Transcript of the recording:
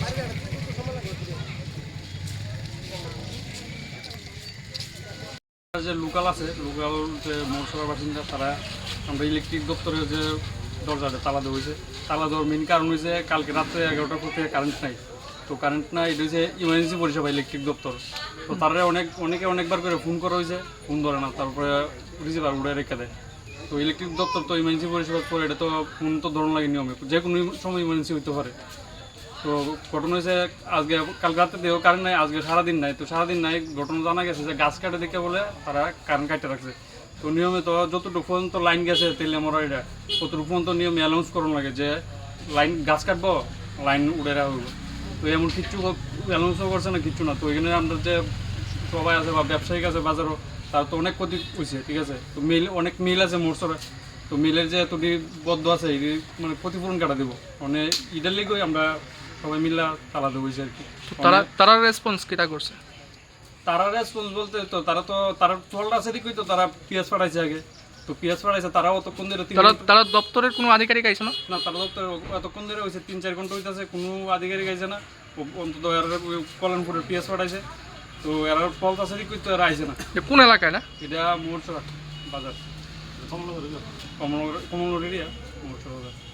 పరిగెడుతుంది যে লোকাল আছে, লোকাল যে মৌসুমার বাসিন্দা, তারা আমরা ইলেকট্রিক দপ্তরের যে দরজাটা তালা দেওয়া হয়েছে। তালা দেওয়ার মেন কারণ হয়েছে কালকে রাত্রে এগারোটার পর থেকে কারেন্ট নাই। তো কারেন্ট নাই, এটা হচ্ছে ইমার্জেন্সি পরিষেবা ইলেকট্রিক দপ্তর। তো তারা অনেক, অনেকে অনেকবার করে ফোন করা হয়েছে ফোন ধরে না, তারপরে রিসিভার উড়ে রেখে দেয়। তো ইলেকট্রিক দপ্তর তো ইমার্জেন্সি পরিষেবা করে, এটা তো ফোন তো ধরন লাগে নিয়মে, যে কোনো সময় ইমার্জেন্সি হইতে পারে। তো ঘটনা হয়েছে, আজকে কাল রাতে দেহ কারেন্ট নাই, আজকে সারাদিন নাই। তো সারাদিন নাই, ঘটনা জানা গেছে যে গাছ কাটে দেখে বলে তারা কারেন্ট কাটতে রাখছে। তো নিয়মে তো যতটুকু পর্যন্ত লাইন গেছে তেলে মরা এটা ততটুকু পর্যন্ত নিয়মে অ্যানাউন্স করুন লাগে যে লাইন গাছ কাটবো, লাইন উড়ে রাখব তো এমন কিচ্ছু অ্যানাউন্সও করছে না, কিচ্ছু না। তো এখানে আমরা যে সবাই আছে বা ব্যবসায়িক আছে বাজারও, তার তো অনেক ক্ষতি হয়েছে ঠিক আছে? তো মিল, অনেক মিল আছে মোটসরে তো মিলের যে এতটি বদ্ধ আছে মানে ক্ষতিপূরণ কাটা দেবো। মানে ইটার লিগেই আমরা সবাই মিল্লা তালা দেবো আর কি। তারা তারা রেসপন্স কিটা করছে? তারা রেসপন্স বলতে তো তারা তো তারা ফলটা আছে দেখই তো তারা পিএস পাঠাইছে আগে। তো পিএস পাঠাইছে তারাও অতক্ষণ ধরে তিন তারা তারা দপ্তরের কোনো আধিকারিক আইছে না? না তারা তো এতক্ষণ ধরে হয়েছে তিন চার ঘণ্টা হইতেছে কোনো আধিকারিক আইছে না। অন্তত এর কলনপুরের পিএস পাঠাইছে তো এরা ফল আছে দেখই তো এরা আইছে না। কোন এলাকায় না? এটা মোটসরা বাজার। কমলনগর কমলনগর এরিয়া মোটসরা বাজার।